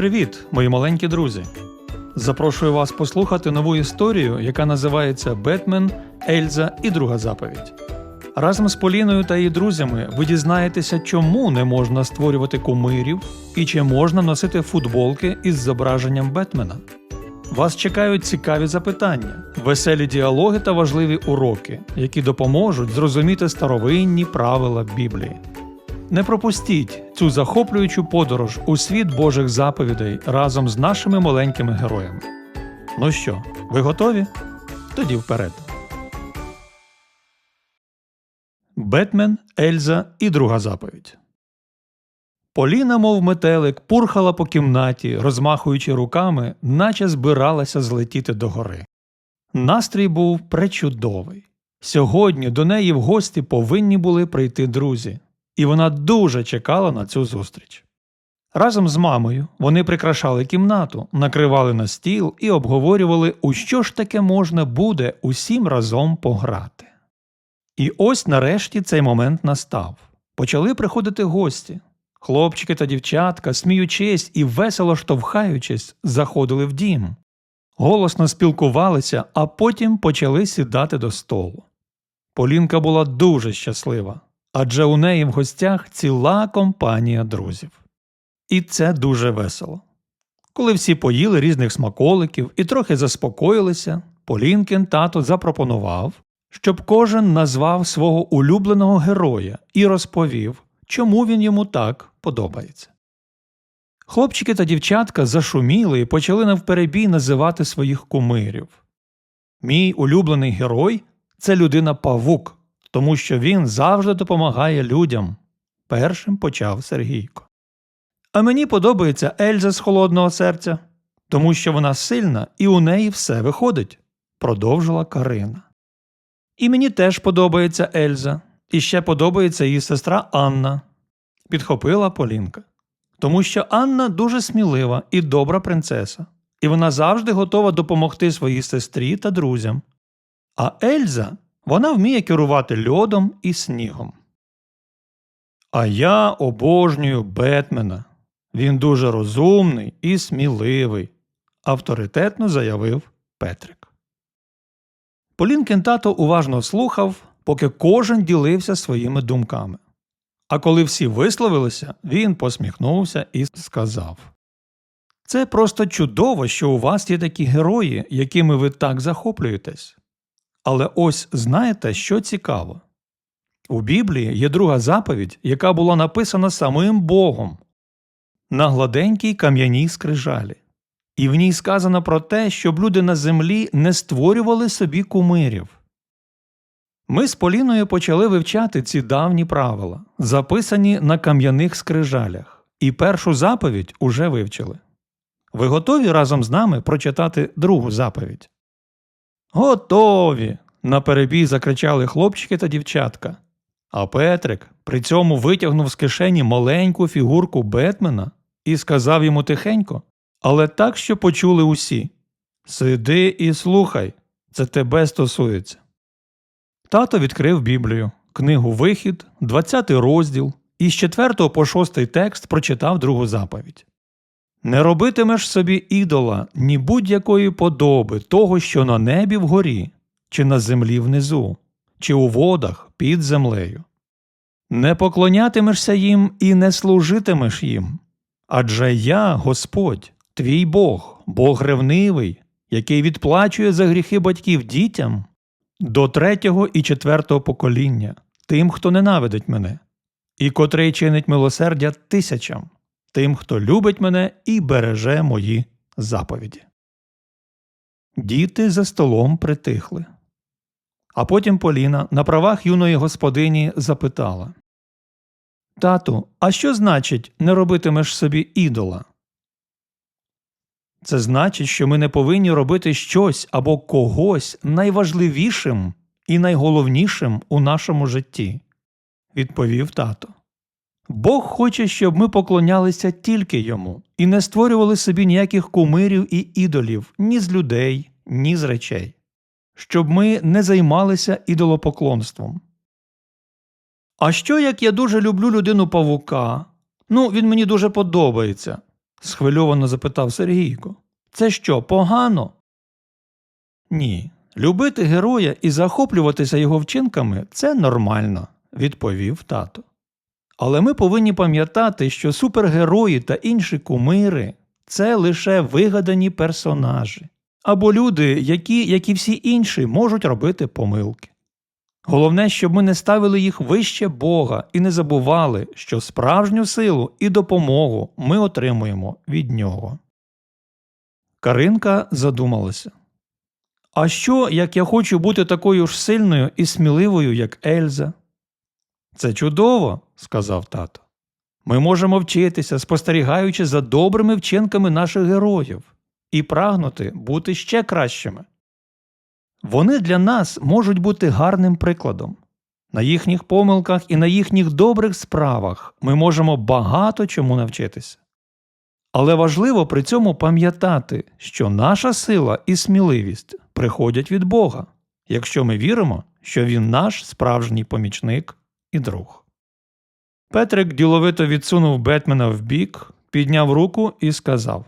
Привіт, мої маленькі друзі! Запрошую вас послухати нову історію, яка називається Бетмен, Ельза і друга заповідь. Разом з Поліною та її друзями ви дізнаєтеся, чому не можна створювати кумирів і чи можна носити футболки із зображенням Бетмена. Вас чекають цікаві запитання, веселі діалоги та важливі уроки, які допоможуть зрозуміти старовинні правила Біблії. Не пропустіть цю захоплюючу подорож у світ Божих заповідей разом з нашими маленькими героями. Ну що, ви готові? Тоді вперед. Бетмен, Ельза і друга заповідь. Поліна, мов метелик, пурхала по кімнаті, розмахуючи руками, наче збиралася злетіти до гори. Настрій був пречудовий. Сьогодні до неї в гості повинні були прийти друзі, і вона дуже чекала на цю зустріч. Разом з мамою вони прикрашали кімнату, накривали на стіл і обговорювали, у що ж таке можна буде усім разом пограти. І ось нарешті цей момент настав. Почали приходити гості. Хлопчики та дівчатка, сміючись і весело штовхаючись, заходили в дім. Голосно спілкувалися, а потім почали сідати до столу. Полінка була дуже щаслива, адже у неї в гостях ціла компанія друзів. І це дуже весело. Коли всі поїли різних смаколиків і трохи заспокоїлися, Полінкин тато запропонував, щоб кожен назвав свого улюбленого героя і розповів, чому він йому так подобається. Хлопчики та дівчатка зашуміли і почали навперебій називати своїх кумирів. Мій улюблений герой це людина павук, тому що він завжди допомагає людям. Першим почав Сергійко. А мені подобається Ельза з холодного серця, тому що вона сильна і у неї все виходить, продовжила Карина. І мені теж подобається Ельза, і ще подобається її сестра Анна, підхопила Полінка. Тому що Анна дуже смілива і добра принцеса, і вона завжди готова допомогти своїй сестрі та друзям. А Ельза вона вміє керувати льодом і снігом. А я обожнюю Бетмена. Він дуже розумний і сміливий, авторитетно заявив Петрик. Полінкин тато уважно слухав, поки кожен ділився своїми думками. А коли всі висловилися, він посміхнувся і сказав Це просто чудово, що у вас є такі герої, якими ви так захоплюєтесь. Але ось знаєте, що цікаво? У Біблії є друга заповідь, яка була написана самим Богом на гладенькій кам'яній скрижалі. І в ній сказано про те, щоб люди на землі не створювали собі кумирів. Ми з Поліною почали вивчати ці давні правила, записані на кам'яних скрижалях, і першу заповідь уже вивчили. Ви готові разом з нами прочитати другу заповідь? Готові. наперебій закричали хлопчики та дівчатка. А Петрик при цьому витягнув з кишені маленьку фігурку Бетмена і сказав йому тихенько, але так, що почули усі Сиди і слухай, це тебе стосується. Тато відкрив Біблію, книгу Вихід, 20 розділ, і з 4 по 6 текст прочитав другу заповідь. Не робитимеш собі ідола ні будь-якої подоби того, що на небі вгорі, чи на землі внизу, чи у водах під землею. Не поклонятимешся їм і не служитимеш їм. Адже я, Господь, твій Бог, Бог ревнивий, який відплачує за гріхи батьків дітям до третього і четвертого покоління, тим, хто ненавидить мене, і котрий чинить милосердя тисячам, тим, хто любить мене і береже мої заповіді. Діти за столом притихли. А потім Поліна на правах юної господині запитала Тату, а що значить не робитимеш собі ідола? Це значить, що ми не повинні робити щось або когось найважливішим і найголовнішим у нашому житті, відповів тато. Бог хоче, щоб ми поклонялися тільки йому і не створювали собі ніяких кумирів і ідолів ні з людей, ні з речей, щоб ми не займалися ідолопоклонством. А що як я дуже люблю людину павука? Ну, він мені дуже подобається, схвильовано запитав Сергійко. Це що, погано? Ні. Любити героя і захоплюватися його вчинками це нормально, відповів тато. Але ми повинні пам'ятати, що супергерої та інші кумири це лише вигадані персонажі або люди, які, як і всі інші, можуть робити помилки. Головне, щоб ми не ставили їх вище Бога і не забували, що справжню силу і допомогу ми отримуємо від нього. Каринка задумалася. А що, як я хочу бути такою ж сильною і сміливою, як Ельза? Це чудово, сказав тато. Ми можемо вчитися, спостерігаючи за добрими вчинками наших героїв, і прагнути бути ще кращими. Вони для нас можуть бути гарним прикладом. На їхніх помилках і на їхніх добрих справах ми можемо багато чому навчитися. Але важливо при цьому пам'ятати, що наша сила і сміливість приходять від Бога, якщо ми віримо, що Він наш справжній помічник і друг. Петрик діловито відсунув Бетмена вбік, підняв руку і сказав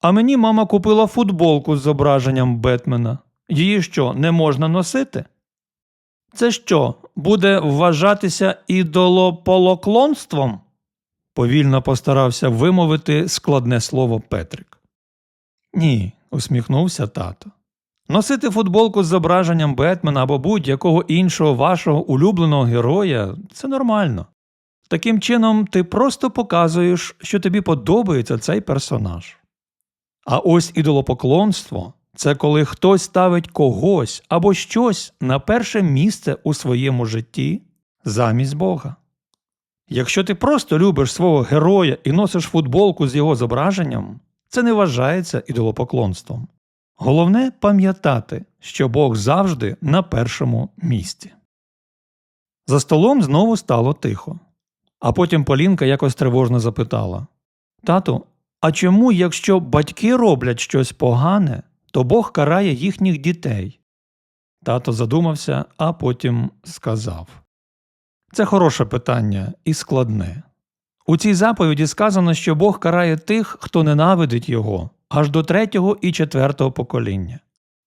А мені мама купила футболку з зображенням Бетмена. Її що, не можна носити? Це що, буде вважатися ідолополоклонством? повільно постарався вимовити складне слово Петрик. Ні, усміхнувся тато. Носити футболку з зображенням Бетмена або будь-якого іншого вашого улюбленого героя це нормально. Таким чином, ти просто показуєш, що тобі подобається цей персонаж. А ось ідолопоклонство це коли хтось ставить когось або щось на перше місце у своєму житті замість Бога. Якщо ти просто любиш свого героя і носиш футболку з його зображенням, це не вважається ідолопоклонством. Головне пам'ятати, що Бог завжди на першому місці. За столом знову стало тихо. А потім Полінка якось тривожно запитала Тату, а чому, якщо батьки роблять щось погане, то Бог карає їхніх дітей? Тато задумався, а потім сказав Це хороше питання і складне. У цій заповіді сказано, що Бог карає тих, хто ненавидить його, аж до третього і четвертого покоління.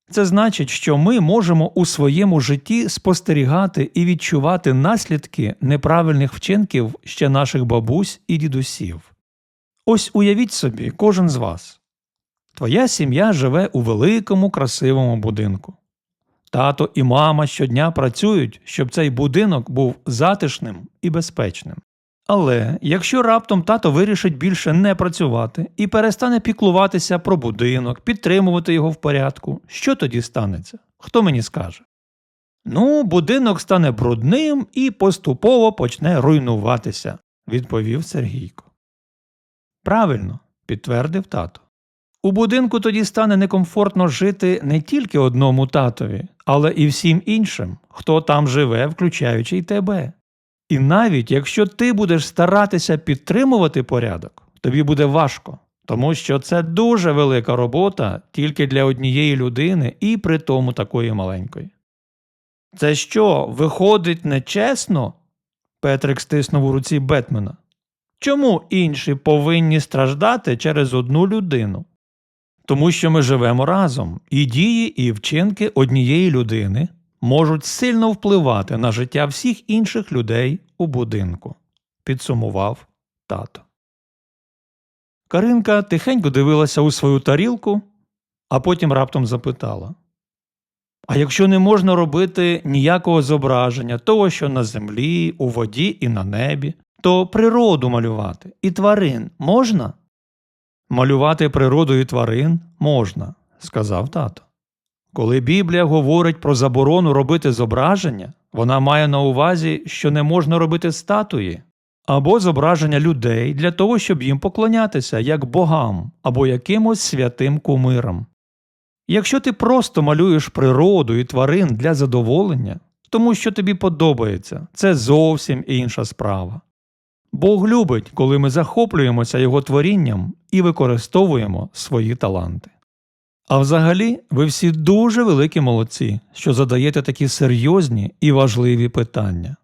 Це значить, що ми можемо у своєму житті спостерігати і відчувати наслідки неправильних вчинків ще наших бабусь і дідусів. Ось уявіть собі, кожен з вас. Твоя сім'я живе у великому красивому будинку. Тато і мама щодня працюють, щоб цей будинок був затишним і безпечним. Але якщо раптом тато вирішить більше не працювати і перестане піклуватися про будинок, підтримувати його в порядку, що тоді станеться? Хто мені скаже? Ну, будинок стане брудним і поступово почне руйнуватися, відповів Сергійко. Правильно, підтвердив тато. У будинку тоді стане некомфортно жити не тільки одному татові, але і всім іншим, хто там живе, включаючи й тебе. І навіть якщо ти будеш старатися підтримувати порядок, тобі буде важко, тому що це дуже велика робота тільки для однієї людини і при тому такої маленької. Це що, виходить нечесно? Петрик стиснув у руці Бетмена. Чому інші повинні страждати через одну людину? Тому що ми живемо разом, і дії і вчинки однієї людини можуть сильно впливати на життя всіх інших людей у будинку, підсумував тато. Каринка тихенько дивилася у свою тарілку, а потім раптом запитала А якщо не можна робити ніякого зображення того, що на землі, у воді і на небі, то природу малювати і тварин можна? Малювати природу і тварин можна, сказав тато. Коли Біблія говорить про заборону робити зображення, вона має на увазі, що не можна робити статуї або зображення людей для того, щоб їм поклонятися як богам або якимось святим кумирам. Якщо ти просто малюєш природу і тварин для задоволення, тому що тобі подобається, це зовсім інша справа. Бог любить, коли ми захоплюємося його творінням і використовуємо свої таланти. А взагалі, ви всі дуже великі молодці, що задаєте такі серйозні і важливі питання.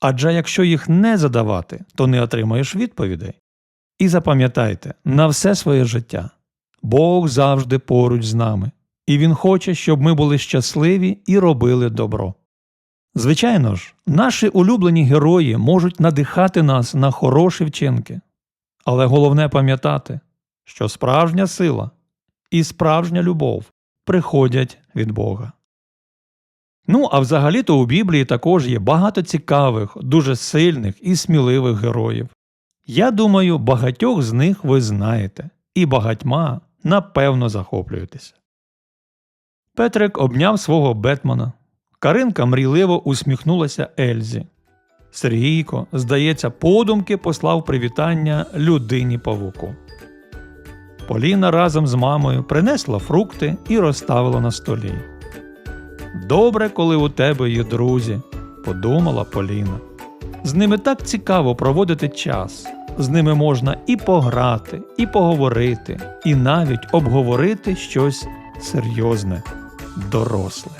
Адже якщо їх не задавати, то не отримаєш відповідей. І запам'ятайте на все своє життя Бог завжди поруч з нами, і Він хоче, щоб ми були щасливі і робили добро. Звичайно ж, наші улюблені герої можуть надихати нас на хороші вчинки, але головне пам'ятати, що справжня сила і справжня любов приходять від Бога. Ну, а взагалі-то у Біблії також є багато цікавих, дуже сильних і сміливих героїв. Я думаю, багатьох з них ви знаєте, і багатьма напевно захоплюєтеся. Петрик обняв свого Бетмана. Каринка мрійливо усміхнулася Ельзі. Сергійко, здається, подумки послав привітання людині павуку. Поліна разом з мамою принесла фрукти і розставила на столі. Добре, коли у тебе є друзі, подумала Поліна. З ними так цікаво проводити час. З ними можна і пограти, і поговорити, і навіть обговорити щось серйозне, доросле.